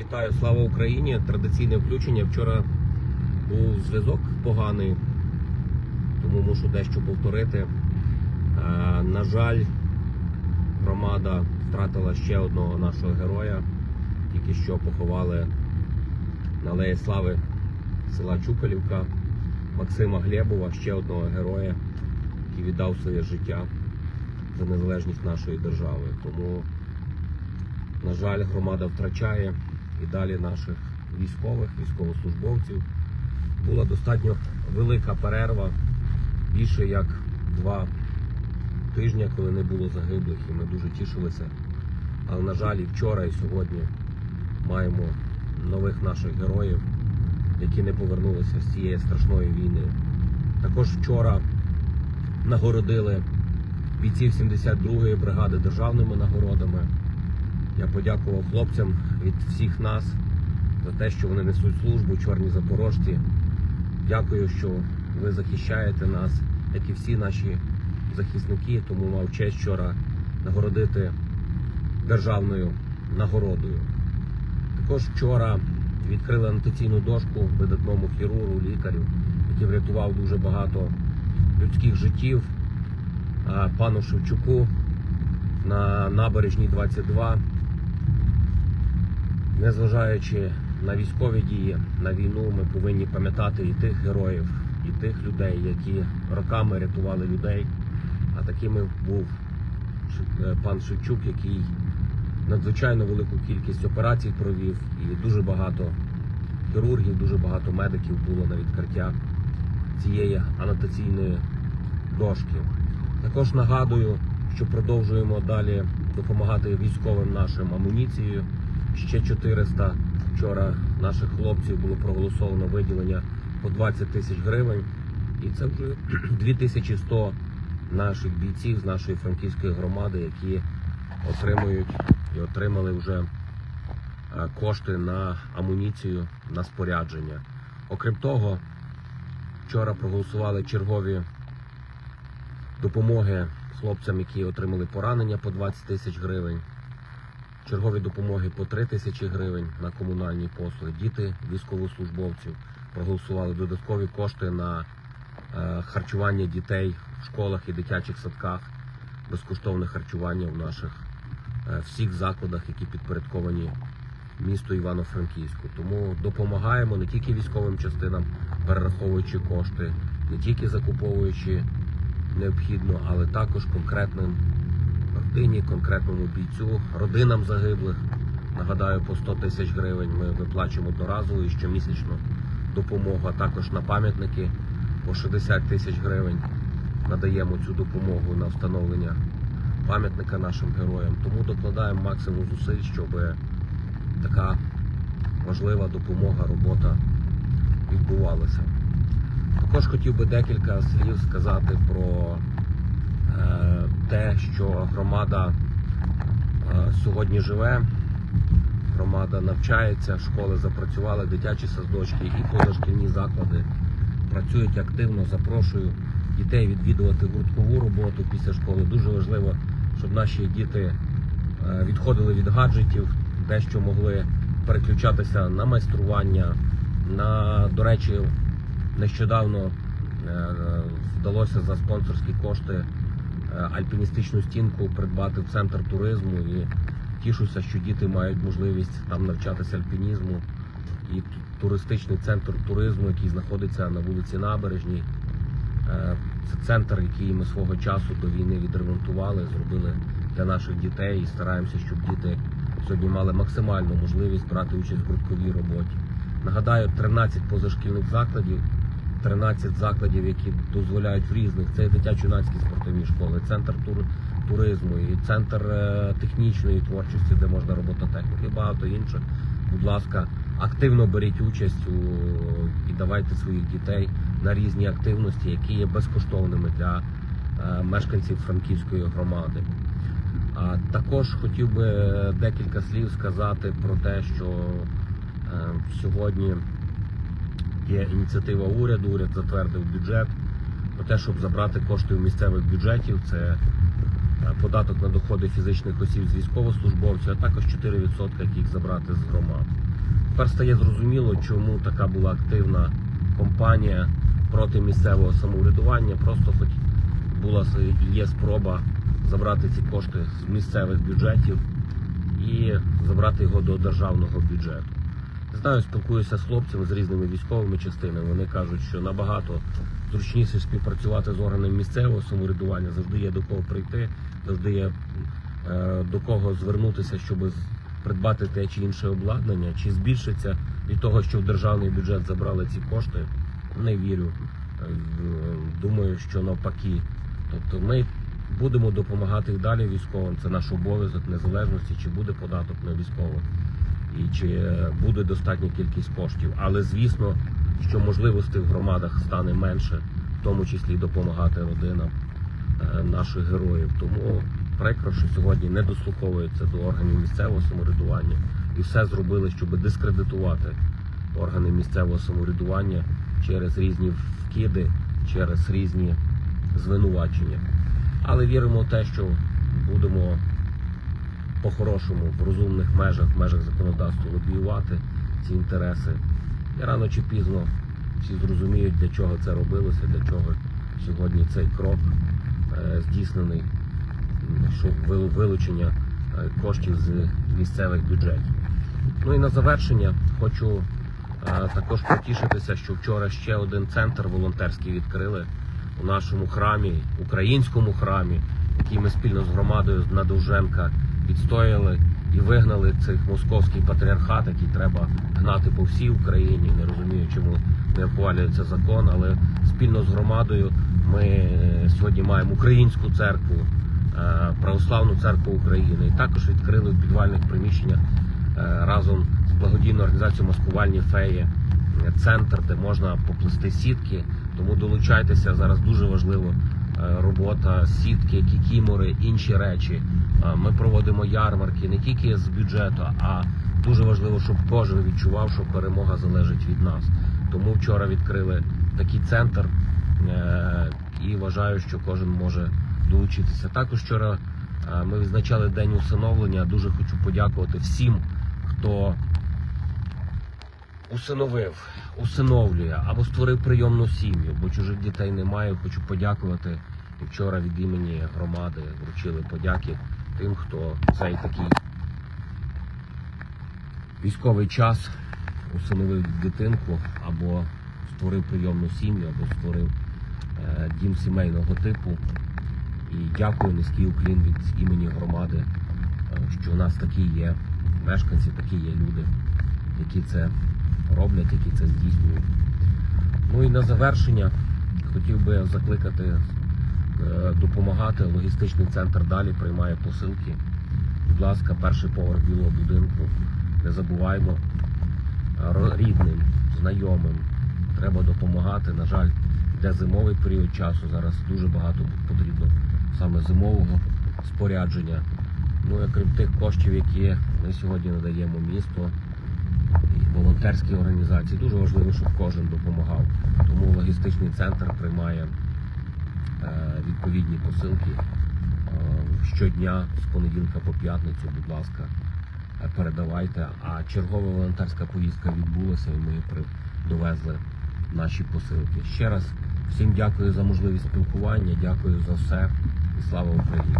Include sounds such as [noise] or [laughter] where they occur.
Вітаю, слава Україні! Традиційне включення. Вчора був зв'язок поганий, тому мушу дещо повторити. Е, на жаль, громада втратила ще одного нашого героя. Тільки що поховали на Алеї Слави села Чупелівка Максима Глебова, ще одного героя, який віддав своє життя за незалежність нашої держави. Тому на жаль, громада втрачає і далі наших військових, військовослужбовців. Була достатньо велика перерва, більше як два тижні, коли не було загиблих, і ми дуже тішилися. Але, на жаль, і вчора, і сьогодні маємо нових наших героїв, які не повернулися з цієї страшної війни. Також вчора нагородили бійців 72-ї бригади державними нагородами. Я подякував хлопцям від всіх нас за те, що вони несуть службу, чорні запорожці. Дякую, що ви захищаєте нас, як і всі наші захисники. Тому мав честь вчора нагородити державною нагородою. Також вчора відкрили анотаційну дошку видатному хірургу, лікарю, який врятував дуже багато людських життів. Пану Шевчуку на набережній 22 Незважаючи на військові дії, на війну, ми повинні пам'ятати і тих героїв, і тих людей, які роками рятували людей. А такими був е, пан Шевчук, який надзвичайно велику кількість операцій провів, і дуже багато хірургів, дуже багато медиків було на відкриття цієї анотаційної дошки. Також нагадую, що продовжуємо далі допомагати військовим нашим амуніцією. Ще 400 вчора наших хлопців було проголосовано виділення по 20 тисяч гривень. І це вже [clears throat] 2100 наших бійців з нашої франківської громади, які отримують і отримали вже е, кошти на амуніцію, на спорядження. Окрім того, вчора проголосували чергові допомоги хлопцям, які отримали поранення по 20 тисяч гривень. Чергові допомоги по 3 тисячі гривень на комунальні послуги. Діти військовослужбовців проголосували додаткові кошти на е, харчування дітей в школах і дитячих садках, безкоштовне харчування в наших е, всіх закладах, які підпорядковані місту Івано-Франківську. Тому допомагаємо не тільки військовим частинам, перераховуючи кошти, не тільки закуповуючи необхідно, але також конкретним родині, конкретному бійцю, родинам загиблих. Нагадаю, по 100 тисяч гривень ми виплачуємо одноразово і щомісячно допомогу, а також на пам'ятники по 60 тисяч гривень надаємо цю допомогу на встановлення пам'ятника нашим героям. Тому докладаємо максимум зусиль, щоб така важлива допомога, робота відбувалася. Також хотів би декілька слів сказати про те, що громада е, сьогодні живе, громада навчається, школи запрацювали, дитячі садочки і позашкільні заклади працюють активно. Запрошую дітей відвідувати гурткову роботу після школи. Дуже важливо, щоб наші діти е, відходили від гаджетів, дещо могли переключатися на майстрування, на, до речі, нещодавно е, вдалося за спонсорські кошти е, альпіністичну стінку придбати в центр туризму і тішуся, що діти мають можливість там навчатися альпінізму. І туристичний центр туризму, який знаходиться на вулиці Набережній. Е, Це центр, який ми свого часу до війни відремонтували, зробили для наших дітей і стараємося, щоб діти сьогодні мали максимальну можливість брати участь в гуртковій роботі. Нагадаю, 13 позашкільних закладів, 13 закладів, які дозволяють в різних. Це і дитячо-юнацькі спортивні школи, центр тур, туризму, і центр е, технічної творчості, де можна робототехніки, і багато інших. Будь ласка, активно беріть участь у, і давайте своїх дітей на різні активності, які є безкоштовними для е, мешканців Франківської громади. А також хотів би декілька слів сказати про те, що е, сьогодні є ініціатива уряду, уряд затвердив бюджет про те, щоб забрати кошти у місцевих бюджетів. Це е, податок на доходи фізичних осіб з військовослужбовців, а також 4%, яких забрати з громад. тепер стає зрозуміло, чому така була активна кампанія проти місцевого самоврядування. Просто хоч була є спроба забрати ці кошти з місцевих бюджетів і забрати його до державного бюджету. Знаю, спілкуюся з хлопцями з різними військовими частинами. Вони кажуть, що набагато зручніше співпрацювати з органами місцевого самоврядування, завжди є до кого прийти, завжди є е, до кого звернутися, щоб придбати те чи інше обладнання, чи збільшиться від того, що в державний бюджет забрали ці кошти. Не вірю. Е, Думаю, що навпаки. Тобто ми будемо допомагати далі військовим. Це наш обов'язок незалежності, чи буде податок на військових і чи буде достатня кількість коштів. Але звісно, що можливостей в громадах стане менше, в тому числі допомагати родинам е, наших героїв. Тому прикро, що сьогодні не дослуховується до органів місцевого самоврядування і все зробили, щоб дискредитувати органи місцевого самоврядування через різні вкиди, через різні звинувачення. Але віримо в те, що будемо по-хорошому в розумних межах, в межах законодавства лобіювати ці інтереси. І рано чи пізно всі зрозуміють, для чого це робилося, для чого сьогодні цей крок е, здійснений, що вилучення е, коштів з місцевих бюджетів. Ну і на завершення хочу е, також потішитися, що вчора ще один центр волонтерський відкрили у нашому храмі, українському храмі, який ми спільно з громадою на Довженка відстояли і вигнали цих московський патріархат, який треба гнати по всій Україні. Не розумію, чому не ухвалюється закон, але спільно з громадою ми е, сьогодні маємо українську церкву, е, православну церкву України, і також відкрили в підвальних приміщеннях е, разом з благодійною організацією Маскувальні феї центр, де можна поплести сітки. Тому долучайтеся зараз дуже важливо робота, сітки, кікімори, інші речі. Е, Ми проводимо ярмарки не тільки з бюджету, а дуже важливо, щоб кожен відчував, що перемога залежить від нас. Тому вчора відкрили такий центр е, і вважаю, що кожен може долучитися. Також вчора е, ми відзначали день усиновлення. Дуже хочу подякувати всім, хто усиновив, усиновлює або створив прийомну сім'ю, бо чужих дітей немає. Хочу подякувати. І вчора від імені громади вручили подяки тим, хто цей такий військовий час усиновив дитинку або створив прийомну сім'ю, або створив е, дім сімейного типу. І дякую низький уклін від імені громади, е, що у нас такі є мешканці, такі є люди, які це роблять, які це здійснюють. Ну і на завершення хотів би закликати е, допомагати. Логістичний центр далі приймає посилки. Будь ласка, перший поверх білого будинку. Не забуваймо е, рідним, знайомим. Треба допомагати. На жаль, йде зимовий період часу. Зараз дуже багато потрібно саме зимового спорядження. Ну і крім тих коштів, які ми сьогодні надаємо місту, волонтерські організації. Дуже важливо, щоб кожен допомагав. Тому логістичний центр приймає е, відповідні посилки е, щодня з понеділка по п'ятницю. Будь ласка, передавайте. А чергова волонтерська поїздка відбулася, і ми довезли наші посилки. Ще раз всім дякую за можливість спілкування, дякую за все і слава Україні.